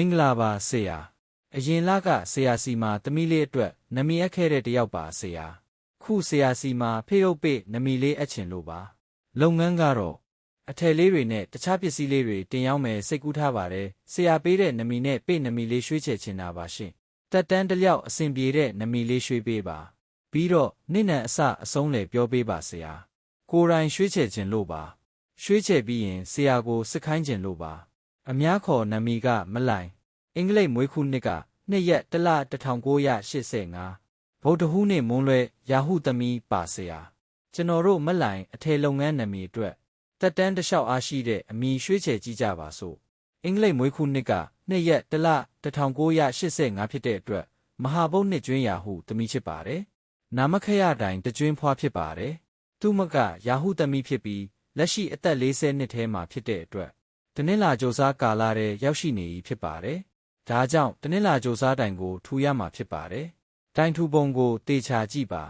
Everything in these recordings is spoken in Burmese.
မင်္ဂလာပါဆရာအရင်လကဆရာစီမှာတမီလေးအတွက်နမီအပ်ခဲ့တဲ့တယောက်ပါဆရာခုဆရာစီမှာဖေးရုပ်ပိနမီလေးအပ်ချင်လို့ပါလုပ်ငန်းကတော့အထည်လေးတွေနဲ့တခြားပစ္စည်းလေးတွေတင်ရောက်မယ်စိတ်ကူးထားပါတယ်ဆရာပေးတဲ့နမီနဲ့ပိနမီလေးရွှေ့ချယ်ချင်တာပါရှင်တက်တန်းတစ်ယောက်အဆင်ပြေတဲ့နမီလေးရွှေ့ပေးပါပြီးတော့နေ့နံအစအဆုံးလေပြောပေးပါဆရာကိုယ်တိုင်ရွှေ့ချယ်ခြင်းလို့ပါ ရွှေ့ချယ်ပြီးရင်ဆရာကိုစစ်ခိုင်းခြင်းလို့ပါ အများခေါ်နမီကမလိုင် အင်္ဂလိပ်မွေးခုနှစ်ကနှစ်ရက်တလ1985ဗုဒ္ဓဟူးနေ့မွန်းလွဲယာဟုသမီးပါဆရာကျွန်တော်တို့မလိုင်အထည်လုပ်ငန်းနမီအတွက်တက်တန်းတစ်လျှောက်အားရှိတဲ့အမီရွှေ့ချယ်ကြည့်ကြပါစို့အင်္ဂလိပ်မွေးခုနှစ်ကနှစ်ရက်တလ1985ဖြစ်တဲ့အတွက်မဟာဘုတ်နှစ်ကျွင်းယာဟုသမီးဖြစ်ပါတယ်နာမခရတိုင်တကျွင်းဖွားဖြစ်ပါတယ်သူမကယာဟုသမီးဖြစ်ပြီးလက်ရှိအသက်40နှစ်ထဲမှာဖြစ်တဲ့အတွက်တနင်္လာကြိုစားကာလာတဲ့ရောက်ရှိနေပြီဖြစ်ပါတယ်။ ဒါကြောင့်တနင်္လာကြိုစားတိုင်ကို ထူရမှာဖြစ်ပါတယ်။တိုင်ထူပုံကိုတေချာကြည့်ပါ။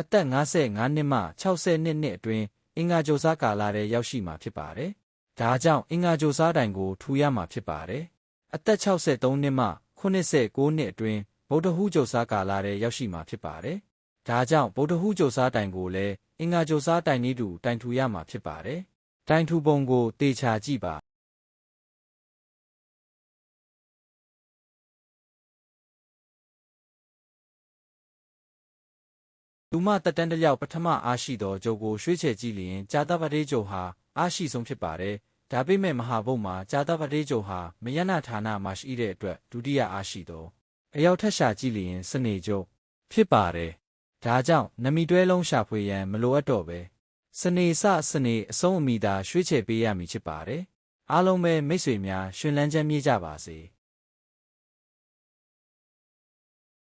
အသက်55နှစ်မှ60နှစ်နှစ်အတွင်းအင်္ဂါကြိုစားကာလာတဲ့ရောက်ရှိမှာဖြစ်ပါတယ်။ဒါကြောင့်အင်္ဂါကြိုစားတိုင်ကိုထူရမှာဖြစ်ပါတယ်။အသက်63နှစ်မှ89နှစ်အတွင်းဗုဒ္ဓဟူးကြိုစားကာလာတဲ့ရောက်ရှိမှာဖြစ်ပါတယ်။ ဒါကြောင့်ဗုဒ္ဓဟူးကြိုစားတိုင်ကိုလည်းအင်္ဂါကြိုစားတိုင်နည်းတူတိုင်ထူရမှာဖြစ်ပါတယ်။တိုင်ထူပုံကိုတေချာကြည့်ပါလူမတက်တန်းတစ်ယောက်ပထမအားရှိသောဂျုံကိုရွှေ့ချယ်ကြည့်လျင်ဂျာတပတေးဂျုံဟာအားရှိဆုံးဖြစ်ပါတယ်။ဒါပေမဲ့မဟာဘုတ်မှာဂျာတပတေးဂျုံဟာမယနာဌာနမှာရှိတဲ့အတွက်ဒုတိယအားရှိသောအယောက်ထက်ရှာကြည့်လျင်စနေကျုပ်ဖြစ်ပါတယ်။ ဒါကြောင့်နမီတွဲလုံးရှာဖွေရန်မလိုအပ်တော့ပဲစနေစစနေအဆုံးအမိသာရွှေ့ချယ်ပေးရမည်ဖြစ်ပါတယ်။အားလုံးပဲမိတ်ဆွေများရှင်လန်းချမ်းမြေ့ကြပါစေ။